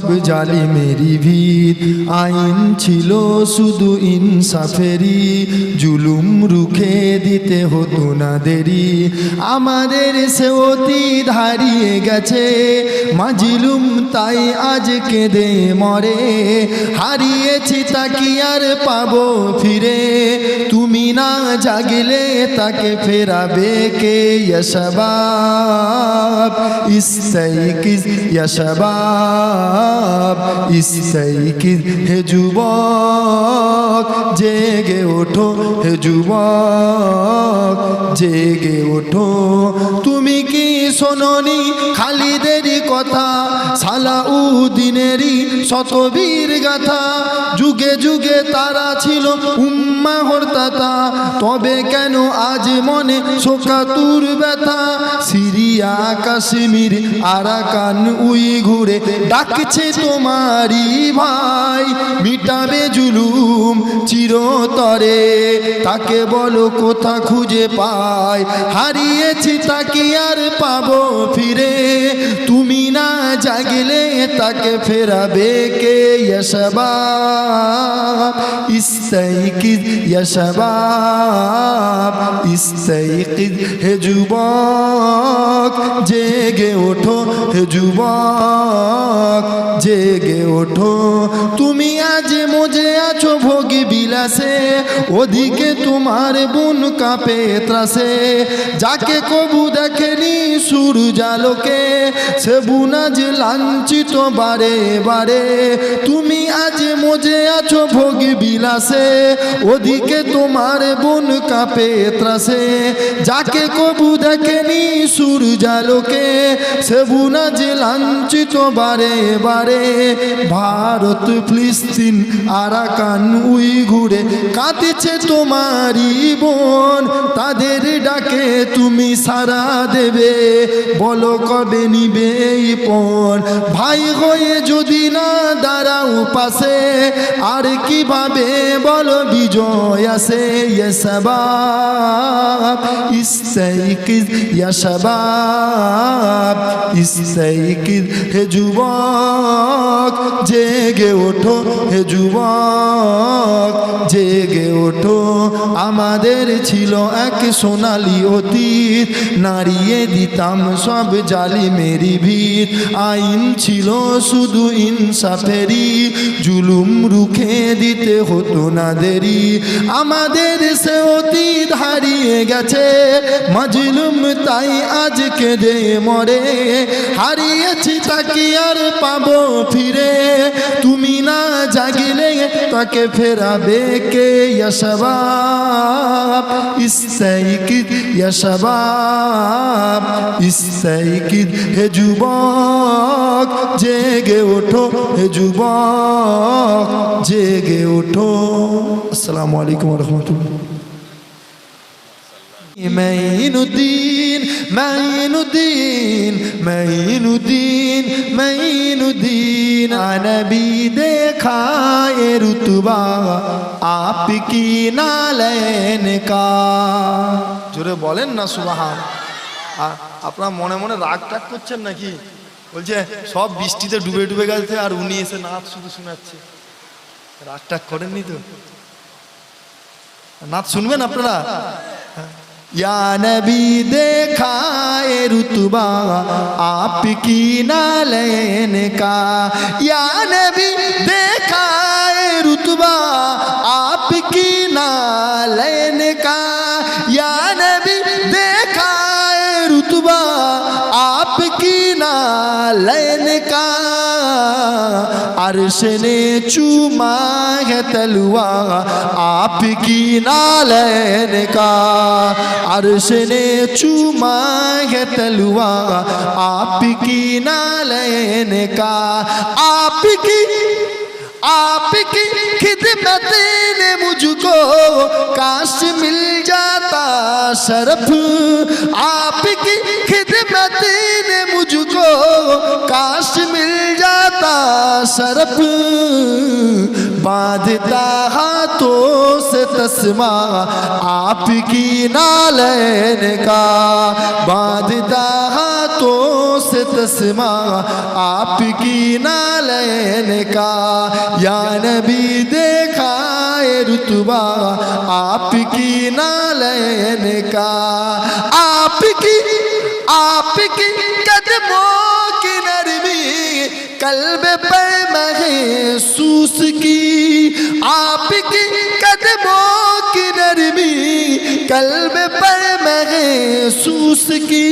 সব জালিমেরই ভিত, আইন ছিল শুধু ইনসাফেরি জুলুম রুখে দিতে হতো না দেরি। আমাদের সে অতীত হারিয়ে গেছে। মাজলুম তাই আজ কেঁদে মরে। হারিয়েছি তা কি আর পাবো ফিরে? তুমি না জাগলে তাকে ফেরাবে কে ইয়শবাব? ইস্তাইকিজ ইয়শবাব। ইস্তাইকিজ হে যুবক? জেগে ওঠো হে যুবক জেগে ওঠো। তুমি কি শোননি খালিদেরই কথা? সালাউদ্দিনেরই শতবীর গাথা। যুগে যুগে তারা ছিল উম্মা হরতাতা তবে কেন আজ মনে শোকাতুর ব্যথা? সিরিয়া, কাশ্মীর, আরাকান উই ঘুরে ডাকছে তোমারই ভাই। মিটাবে জুলুম চিরতরে, তাকে বলো কোথা খুঁজে পায়? হারিয়েছি তাকে আর পাবো ফিরে। তুমি না জাগলে তাকে ফেরাবে কে ইয়শবাব ইস্তাইকিদ ইয়শবাব ইস্তাইকিদ হে যুবক জেগে ওঠো হে যুবক জেগে ওঠো তুমি আজ মজে আছো ভোগী বিলাসে ওদিকে তোমার বোন কাঁপে ত্রাসে। যাকে কবু দেখেনি সুর জালোকে সে বুনাজ লাঞ্ছিত বারে বারে। তুমি আজ মজে আছো ভোগী বিলাসে, ওদিকে তোমার বোন কাঁপে ত্রাসে। যাকে কবু দেখেনি সুর জালোকে সে বুনাজ লাঞ্ছিত বারে বারে। ভারত ফিলিস্তিন, আরাকান উই ঘুরে কাঁদছে তোমারই বোন। তাদের ডাকে তুমি সারা দেবে। বলো কবে নিবে পণ ভাই হয়ে যদি না দাঁড়াও পাশে, আর কীভাবে বলো বিজয় আসে ইয়শবাব ইস্তাইকিজ হে যুবক, জেগে ওঠো হে যুবক। জেগে ওঠো। আমাদের ছিল এক সোনালি অতীত। নাড়িয়ে দিতাম সব জালি মেরি ভিত। আইন ছিল শুধু ইনসাফেরি জুলুম রুখে দিতে হতো না দেরি। আমাদের সে অতীত হারিয়ে গেছে। মাজলুম তাই আজ কেঁদে মরে। হারিয়েছি তাকে আর পাবো ফিরে। তুমি না জাগিলে তাকে ফেরাবে কে ইয়শবাব ইস্তাইকিদ ইয়শবাব ইস্তাইকিদ হে যুবক জেগে ওঠো হে যুবক জেগে ওঠো আসসালামু মাইনুদ্দিন মাইনুদ্দিন মাইনুদ্দিন, আনবি দেখায় রুতবা আপকি নালেন কা? জোরে বলেন না সুবাহান। আপনার মনে মনে রাগ টাগ করছেন নাকি? বলছে, সব বৃষ্টিতে ডুবে ডুবে গেছে আর উনি এসে নাচ শুধু শোনাচ্ছে। রাগ টাগ করেননি তো? নাচ শুনবেন আপনারা? या नबी देखाए रुतबा आपकी नालैन का या नबी देखाए रुतबा आपकी नालैन का या नबी देखाए रुतबा आपकी नालैन का अर्श ने चूमा है तलवा आपकी नालैन का अर्श ने चूमा है तलवा आपकी नालैन का आपकी आपकी खिदमत ने मुझको काश मिल जाता शरफ आपकी شرف باندھتا ہاتھوں سے تسمہ، آپ کی نالین کا باندھتا ہاتھوں سے تسمہ، آپ کی نالین کا۔ یا نبی دیکھا رتبہ، آپ کی نالین کا۔ آپ کی آپ کی قدموں قلب پر محسوس کی، آپ کی قدموں کی نرمی قلب پر محسوس کی۔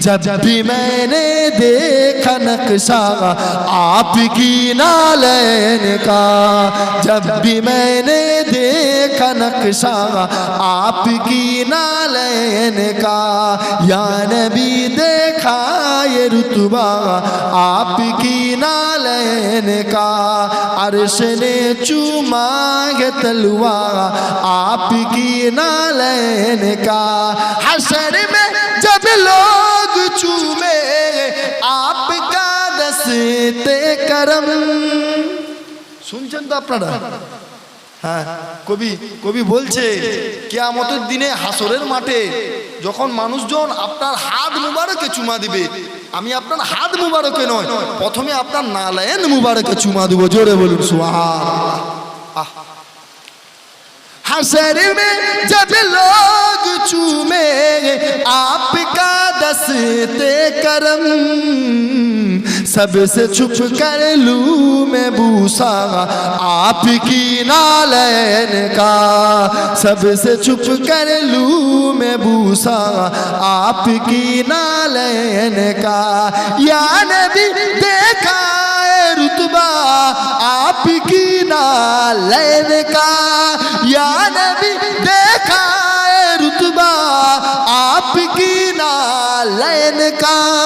جب بھی میں نے دیکھا نقشہ آپ کی نالین کا، جب بھی میں نے دیکھا نقشہ آپ کی نالین کا، یا نبی دیکھا ये रुतबा आपकी नालैन का अर्श ने चूमा है तलवा आपकी नालैन का हशर में जब लोग चूमे आपका दस्ते करम শুনছেন তো আপনারা হ্যাঁ কবি কবি বলছে কেয়ামতের দিনে হাসরের মাঠে যখন মানুষজন আপনার হাত মুবারকে চুমা দিবে আমি আপনার হাত মুবারকে নয় প্রথমে আপনার নালায়েন মুবারকে চুমা দেবো জোরে বলুন সুহা हसर में जब लोग चूमे आपका दस्ते करम سب سے چھپ کر لوں میں بوسا آپ کی نالین کا سب سے چھپ کر لوں میں بوسا آپ کی نالین کا یا نبی دیکھا اے رتبہ آپ کی نالین کا یا نبی دیکھا اے رتبہ آپ کی نالین کا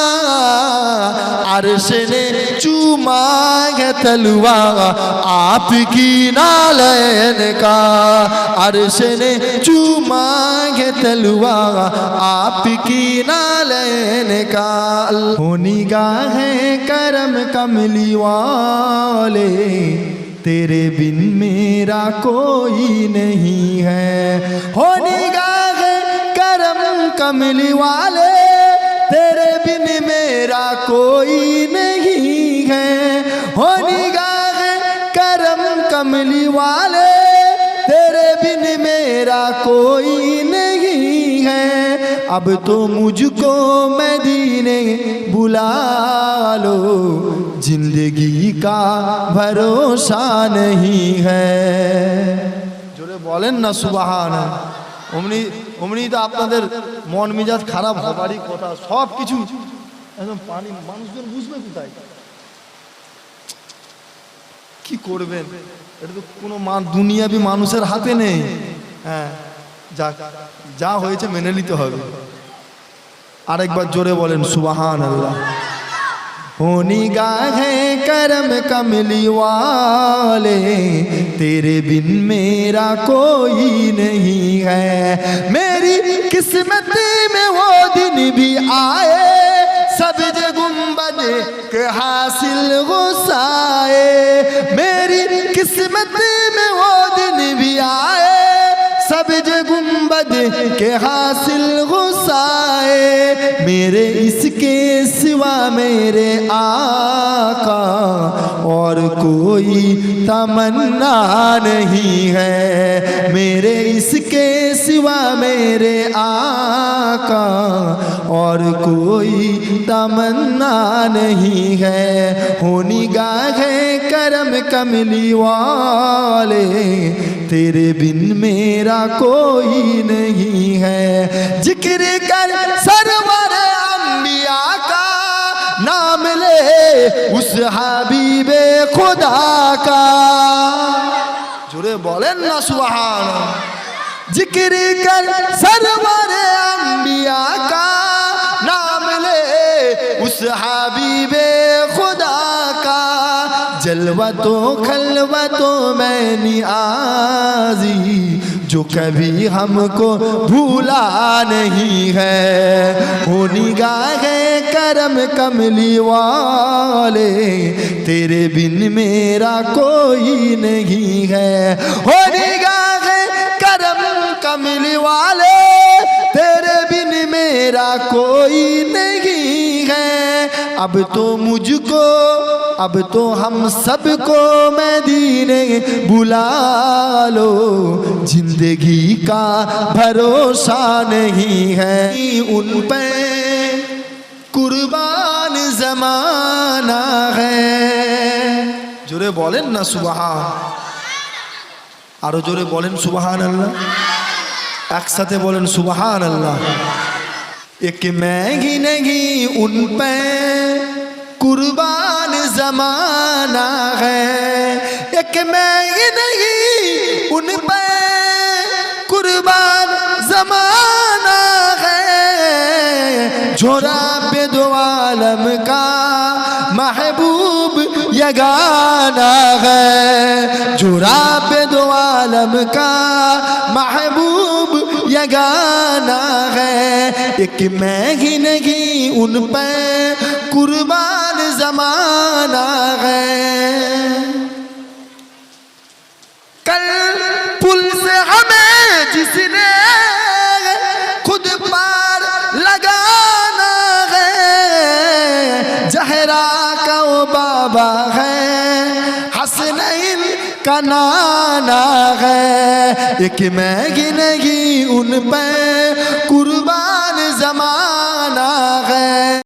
عرش نے چوما ہے تلوا آپ کی نالین کا۔ عرش نے چوما ہے تلوا آپ کی نالین کا۔ ہونی گا ہے کرم کملی والے، تیرے بن میرا کوئی نہیں ہے۔ ہونی گا ہے کرم کملی والے بن میرا کوئی نہیں ہے۔ ہو نگاہ کرم کملی والے، تیرے بن میرا کوئی نہیں ہے۔ اب تو مجھ کو مدینے بلا لو۔ زندگی کا بھروسہ نہیں ہے۔ جو بولیں نا، سبحان۔ অমনি অমনি তো আপনাদের মন মেজাজ খারাপ হবারই কথা, সব কিছু একদম পানি, মানুষজন বুঝবে কোথায়? কি করবেন? এটা তো কোনো দুনিয়াবি মানুষের হাতে নেই। হ্যাঁ যা যা হয়েছে মেনে নিতে হবে। আরেকবার জোরে বলেন সুবাহান আল্লাহ ہونی کرم کملی والے، تیرے بن میرا کوئی نہیں ہے۔ میری قسمت میں وہ دن بھی آئے سبز گنبد کے حاصل غصائے۔ میری قسمت میں وہ دن بھی آئے سبز گنبد کے حاصل غصائے میرے اس کے سوا میرے آقا اور کوئی تمنا نہیں ہے میرے اس کے سوا میرے آقا اور کوئی تمنا نہیں ہے ہونی گاہ ہے کرم کملی والے تیرے بن میرا کوئی نہیں ہے ذکر کر سرور উস হাবিবে খোদা কা জুড়ে বলেন না সুবহান জিকির কর সরবরে আম্বিয়া কা নাম লে উস হাবিবে جلوتوں تو میں نیازی جو کبھی ہم کو بھولا نہیں ہے۔ وہ نگاہ کرم کملی والے، تیرے بن میرا کوئی نہیں ہے۔ وہ نگاہ کرم کملی والے، تیرے بن میرا کوئی نہیں ہے۔ اب تو مجھ کو अब तो हम सबको मदीने बुला लो जिंदगी का भरोसा नहीं है उन पे कुर्बान जमाना है জোরে বলেন না সুবাহান আরো জোরে বলেন সুবাহান আল্লাহ একসাথে বলেন সুবাহান আল্লাহ एक मैं ही नहीं उन पे कुर्बान जमाना है एक मैं ही नहीं उन पे कुर्बान जमाना है झोरा पे दो आलम का महबूब यगाना है झोरा पे दो आलम का महबूब यगाना है एक मैं ही नहीं उन पे कुर्बान زمانہ ہے۔ کل پل سے ہمیں جس نے خود پار لگانا ہے جہرا کا وہ بابا ہے۔ حسنین کا نانا ہے۔ ایک میں گنگی ان پہ قربان